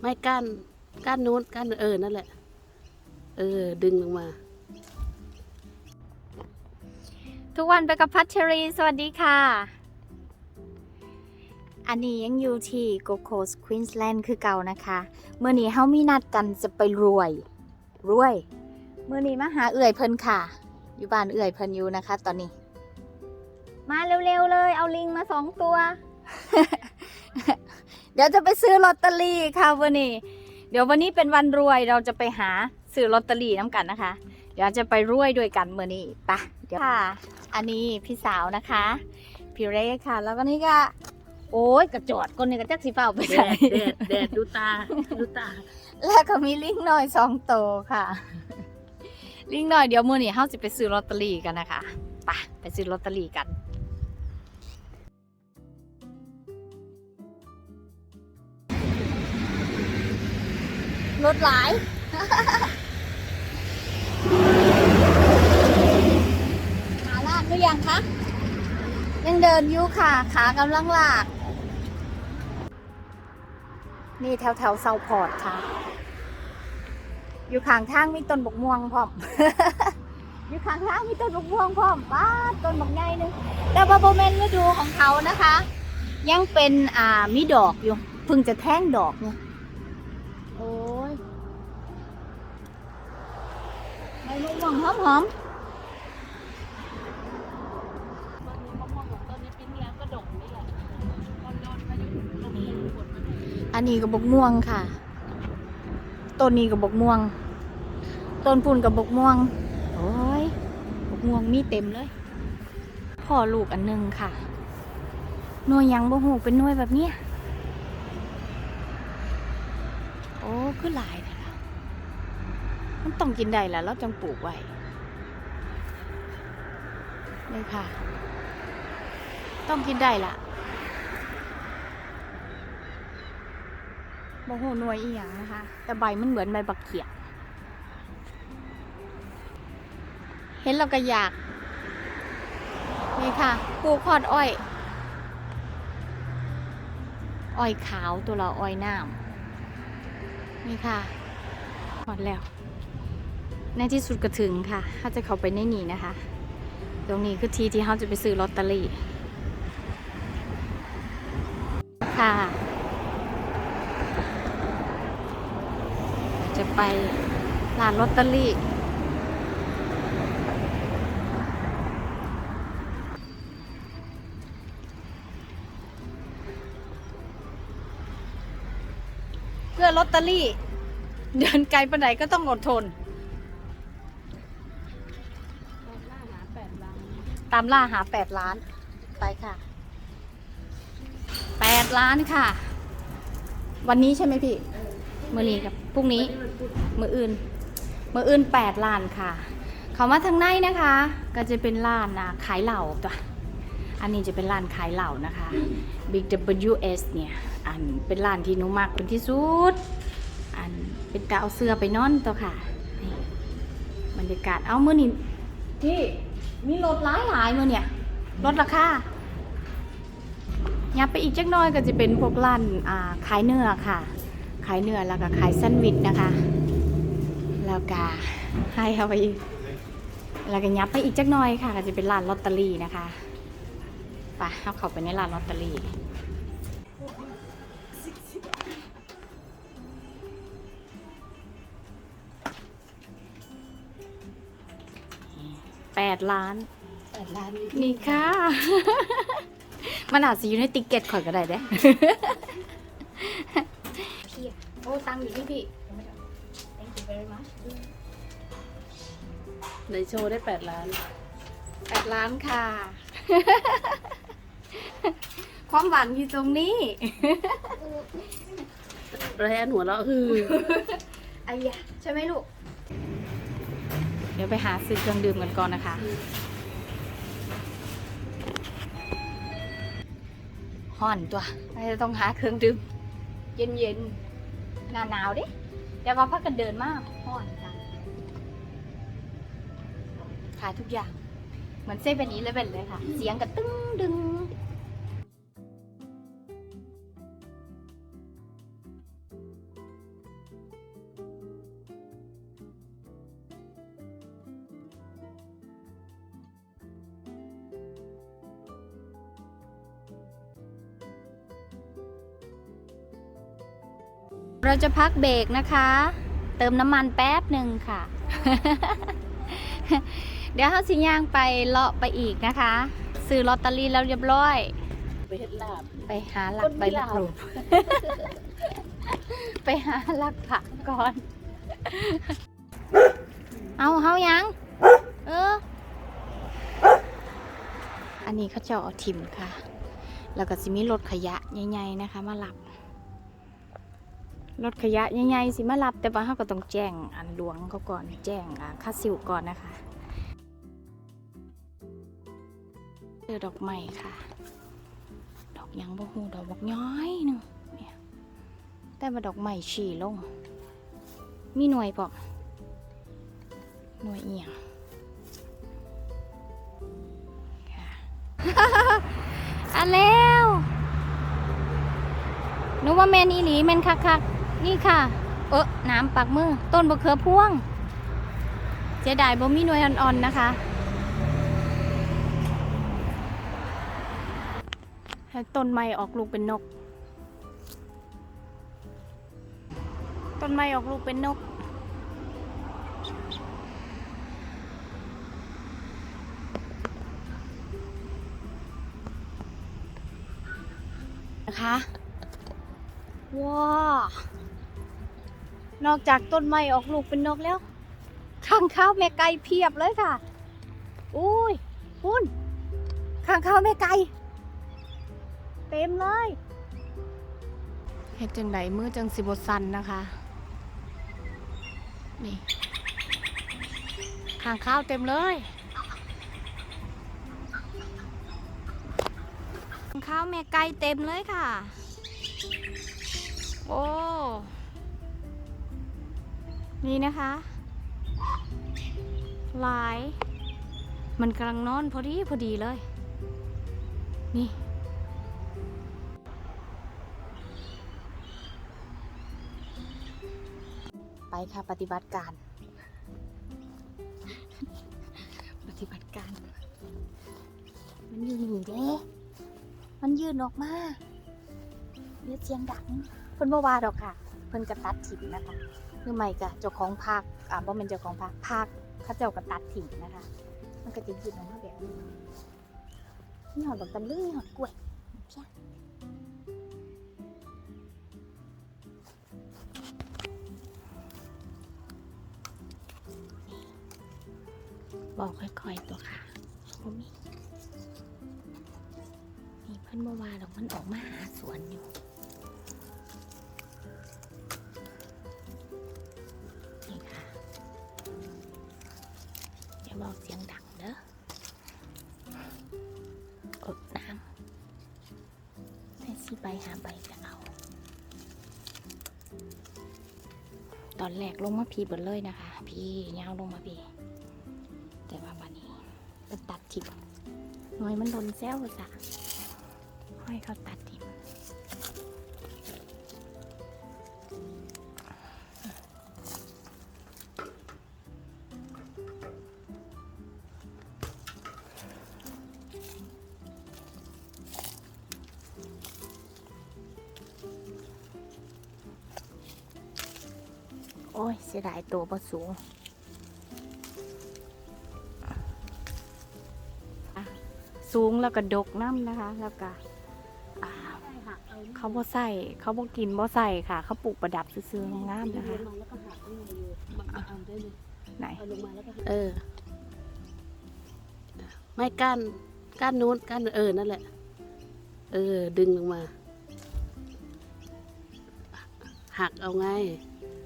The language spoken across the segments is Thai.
ไม่ก้านก้านนู้นก้านเออนั่นแหละ เออ ดึงลงมา ทุกวันไปกับพัชรี สวัสดีค่ะ อันนี้ยังอยู่ที่โกโคสควีนส์แลนด์คือเก่านะคะ เมื่อนี้เฮามีนัดกันจะไปรวย รวย เมื่อนี้มาหาเอื่อยเพิ่นค่ะ อยู่บ้านเอื่อยเพิ่นอยู่นะคะ ตอนนี้ มาเร็วๆเลย เอาลิงมาสองตัว เดี๋ยวจะไปซื้อลอตเตอรี่ค่ะวันนี้ เดี๋ยววันนี้เป็นวันรวยเราจะไปหาซื้อลอตเตอรี่น้ำกันนะคะ เดี๋ยวจะไปรวยด้วยกันเมื่อนี้ไปะเดี๋ยวค่ะ อันนี้พี่สาวนะคะพี่เรค่ะ แล้วก็นี่ก็โอ้ยกระจอดคนนี้ก็จักสิเฝ้าไปแดใส่ดแดดแดดดูตาดูตาแล้วก็มีลิงน้อยสองโตวค่ะ ลิงน้อยเดี๋ยวมื้อนี้เฮาสิไปซื้อลอตเตอรี่กันนะคะไปไปซื้อลอตเตอรี่กัน รถหลาย ขาลากหรือยังคะ ยังเดินอยู่ค่ะ ขากำลังลาก นี่แถวแถวเซาพอร์ตค่ะ อยู่ข้างทางมีต้นบกม่วงพร้อม อยู่ข้างทางมีต้นบกม่วงพร้อมป้าต้นบกใหญ่หนึงแต่ว่าโบเมนฤดูของเขานะคะ ยังเป็นอ่ามีดอกอยู่เพิ่งจะแท่งดอกเนี่ย ม่วงหอมหอมอันนี้กับบกม่วงค่ะ ต้นนี้กับบกม่วง ต้นปุ่นกับบกม่วง โอ้ยบกม่วงมีเต็มเลย พ่อลูกอันหนึ่งค่ะ หน่วยยังบ่หูเป็นหน่วยแบบเนี้ยโอ้คือหลาย ต้องกินได้แหละเราจังปลูกไว้เลยค่ะ ต้องกินได้ละบ่หูหน่วยอีหยังนะคะ แต่ใบมันเหมือนใบบักเขียเห็นเราก็อยากนี่ค่ะปลูกพอดอ้อยอ้อยขาวตัวเราอ้อยน้ำนี่ค่ะหมดแล้ว ในที่สุดก็ถึงค่ะถ้าจะเข้าไปในนี้นะคะ ตรงนี้คือที่ที่เขาจะไปซื้อลอตเตอรี่ ค่ะ จะไปร้านลอตเตอรี่ เพื่อลอตเตอรี่ เดินไกลปานไหนก็ต้องอดทนามล่าหาแปดล้าน ไปค่ะแปดล้านค่ะ วันนี้ใช่ไหมพี่ มือนี้กับพรุ่งนี้ มืออื่น มืออื่นแปดล้านค่ะเขามาทางในนะคะ ก็จะเป็นร้านนะขายเหล่าตัวอันนี้จะเป็นร้านขายเหล่านะคะ Big WS เนี่ย อันเป็นร้านที่หนุมากเป็นที่สุด อันเป็นกเอาเสื้อไปนอนตัวค่ะ บรรยากาศ เอามือนี้ที่ มีรถหลายหลายมือเนี่ยรถราคายับไปอีกจักหน้อยก็จะเป็นพวกร้านอ่าขายเนื้อค่ะ ขายเนื้อแล้วก็ขายแซนด์วิชนะคะ แล้วก็ให้เอาไปแล้วก็ยับไปอีกจักหน้อยค่ะ ก็จะเป็นร้านลอตเตอรี่นะคะไปเอาเข้าไปในร้านลอตเตอรี่ ดล้าน แปดล้านนี่ค่ะ มันอาจจะอยู่ในติ๊กเก็ตข่อยก็ได้เด้ พี่อะโอ้ตังค์อยู่ที่พี่ Thank you very much ในโชว์ได้แปดล้าน แปดล้านค่ะ ความหวังอยู่ตรงนี้ แรนหัวเราะคือ ไอ้ยะใช่ไหมลูก เดี๋ยวไปหาซื้อเครื่องดื่มกันก่อนนะคะ ห่อนตัวไม่ต้องหาเครื่องดื่ม เย็นเย็นหนาหนาวดิเดี๋ยวว่าพักกันเดินมากห่อนจังขายทุกอย่าง เหมือนเซเว่นอีเลเว่นเลยค่ะ เสียงกับตึ้งดึง เราจะพักเบรกนะคะ เติมน้ำมันแป๊บหนึ่งค่ะ เดี๋ยวเขาสิย่างไปเลาะไปอีกนะคะ ซื้อลอตเตอรี่แล้วเรียบร้อย ไปเห็ดลาบ ไปหาหลัคกนใบมีมะลาบกรูดไปหาหลักผักก่อน เอาเฮายัง เออ อันนี้เขาจะเอาทิมค่ะ แล้วก็สิมีรถขยะใหญ่ๆนะคะ มารับ รถขยะใหญ่ๆสิมารับแต่ว่าเขาก็ต้องแจ้งอันหลวงเขาก่อนแจ้งค่าสิวก่อนนะคะเจอดอกไม้ค่ะ ดอกยังบ่ฮู้ดอกบกย้อยหนึงเนี่ยแต่ว่าดอกไม้ฉี่ลง มีหน่วยปะหน่วยเอียงค่ะอันแล้วนึกว่าแมนอีหลีแมนคักๆ นี่ค่ะ เออน้ำปักมือ ต้นบะเขือพ่วงเสียดายบ่มีหน่วยอ่อนๆนะคะให้ต้นไม้ออกลูกเป็นนก ต้นไม้ออกลูกเป็นนก นะคะว้า นอกจากต้นไม้ออกลูกเป็นนกแล้วข้างข้าวแม่ไก่เพียบเลยค่ะ อุ้ยคุณข้างข้าวแม่ไก่เต็มเลยเฮ็ดจังไดมือจังสิบสันนะคะ นี่ข้างข้าวเต็มเลยข้างข้าวแม่ไก่เต็มเลยค่ะ โอ้ นี่นะคะหลาย มันกำลังนอนพอดีพอดีเลย นี่ไปค่ะปฏิบัติการ ปฏิบัติการ มันอยู่นี่เด้ มันยืนออกมาเรียกเสียงดัง เพิ่นบ่ว่าดอกค่ะ เพิ่นกระตัดถิ่นนะคะ คือไม่กะเจ้าของภาคอ่าบ่เป็นเจ้าของภาคภาคเขาเจ้ากระตัดถิ่นนะคะ มันก็จะยืนออกมาแบบนี้นี่หอดดอกตำลึงนี่หอดกล้วยเพี้ยบอกค่อยๆตัวค่ะบ่มีนี่เพิ่นบ่ว่าดอกมันออกมาหาสวนอยู่ เสียงดังเด้ออดน้ำให้สิใบหาใบจะเอา ตอนแรกลงมาพีเบิดเลยนะคะ พี่ยาวลงมาพีแต่ว่าบันนี้เป็ตัดทิมหน่อยมันโดนแซวจ้ะให้เขาตัดทิ อ้ยเสียดายตัวประสูงสูงแล้วก็ดกน้ำนะคะ แล้วก็เอาเขาบ่ใส่เขาบ่กินบ่ใส่ค่ะ เขาปลูกประดับซื้อๆงามนะคะแล้วก็หักเอาได้เลยไหนเออ ไม่ก้านก้านนู้นก้านเออนั่นแหละ เออ ดึงลงมา หักเอาไง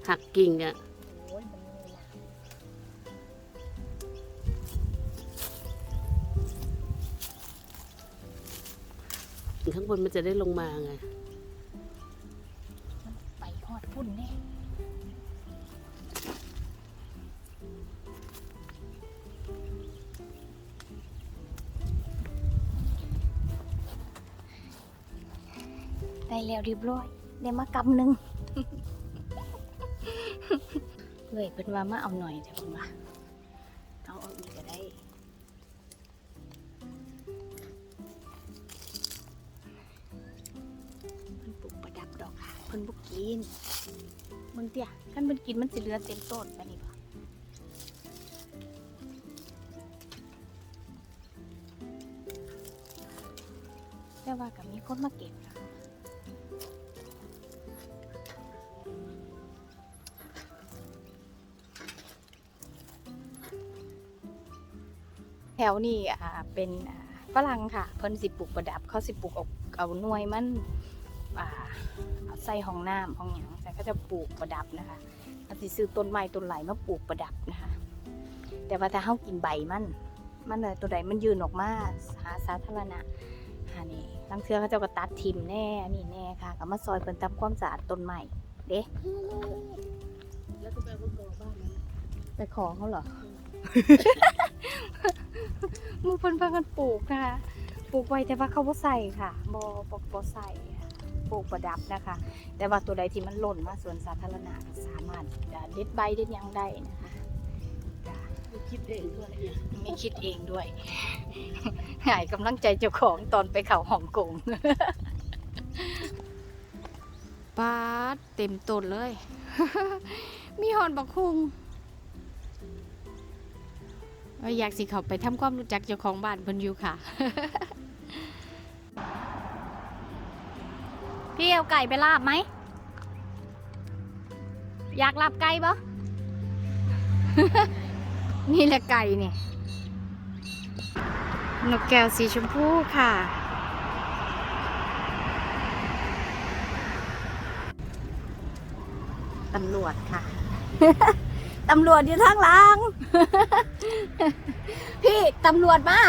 หักกิ่งอะ่ะโอ้ยมันเลยข้างบนมันจะได้ลงมาไงไปหอดพุ่นนี่ได้แล้วเรียบร้อย ได้มากำหนึ่ง เลยเป็นว่ามาเอาหน่อยแต่ผมว่าเอาเอาอีกก็ได้เพิ่นปลูกประดับดอกค่ะเพิ่นบ่กินมึงเตี้ยกันมันกินมันสิเหลือเต็มต้นไปนี่ปะแต่ว่ากับมีคนมาเก็บนะ ถวนี้อ่าเป็นอ่าฝรั่งค่ะ เพิ่นสิปลูกประดับเขาสิปลูกเอาเอาหน่วยมันอ่าเอาใส่ห้องน้ำห้องหยังแต่ก็จะปลูกประดับนะคะเขาสิซื้อต้นไม้ต้นไหลมาปลูกประดับนะคะ แต่ว่าถ้าเฮากินใบมันมันเลยตัวใดมันยืนออกมาหาสาธารณะหานี่ลังเทือเขาเจ้าก็ตัดทิมแน่อันนี่แน่ค่ะก็มาซอยเพิ่นทำความสะอาดต้นไม้เด้แล้วก็ไปบนกองบ้านนั้นไปขอเขาเหรอ มือเพิ่นพากันปลูกค่ะปลูกไว้แต่ว่าเขาบ่ใส่ค่ะบ่บ่บ่ใส่ค่ะปลูกประดับนะคะ แต่ว่าตัวใดที่มันหล่นมาสวนสาธารณะก็สามารถอ่าเด็ดใบเด็ดหยังได้นะคะจ้ะไม่คิดเองด้วยเนี่ยไม่คิดเองด้วยหายกำลังใจเจ้าของตอนไปเขาฮ่องกงปาดเต็มต้นเลย มีหอนบักคุงเอยอยากสิเขาไปทำความรู้จักเจ้าของบ้านเพิ่นอยู่ค่ะ พี่เอาไก่ไปลาบไหม อยากลาบไก่ปะ นี่แหละไก่เนี่ยนกแก้วสีชมพูค่ะ ตำรวจค่ะ ตำรวจอยู่ทางหลัง พี่ตำรวจมา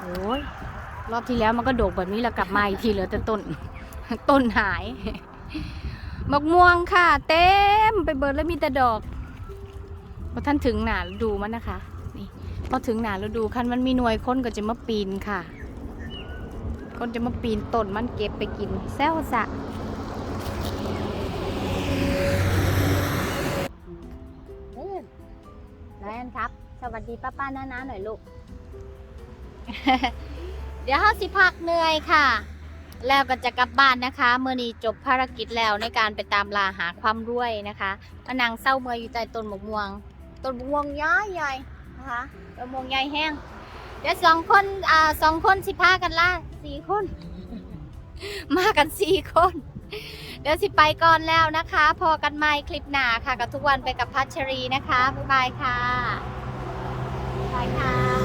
โอ้ยรอบที่แล้วมันก็โดกแบบนี้แล้วกลับมาอีกทีเหลือแต่ต้น ต้นหายมะม่วงค่ะ เต็มไปเบิดแล้วมีแต่ดอกพอท่านถึงหนาดูมันนะคะนี่พอถึงหนาฤดูคันมันมีหน่วยคนก็จะมาปีนค่ะ คนจะมาปีนต้นมันเก็บไปกินแซวสะ วัสดีป้าป้าน้าน้าหน่อยลูก เดี๋ยวเขาสิพักเหนื่อยค่ะ แล้วก็จะกลับบ้านนะคะเมื่อนี้จบภารกิจแล้วในการไปตามลาหาความรวยนะคะมานั่งเศร้าเมื่ออยู่ใต้ต้นมะม่วงต้นมะม่วงย้ายใหญ่นะคะต้นมะม่วงใหญ่แห้งเดี๋ยวสองคนอ่าสองคนสิพากันล่าสี่คน มากันสี่คน เดี๋ยวสิไปก่อนแล้วนะคะ พอกันใหม่คลิปหน้าค่ะ กับทุกวันไปกับพัชรีนะคะ บ๊ายบายค่ะ ค่ะ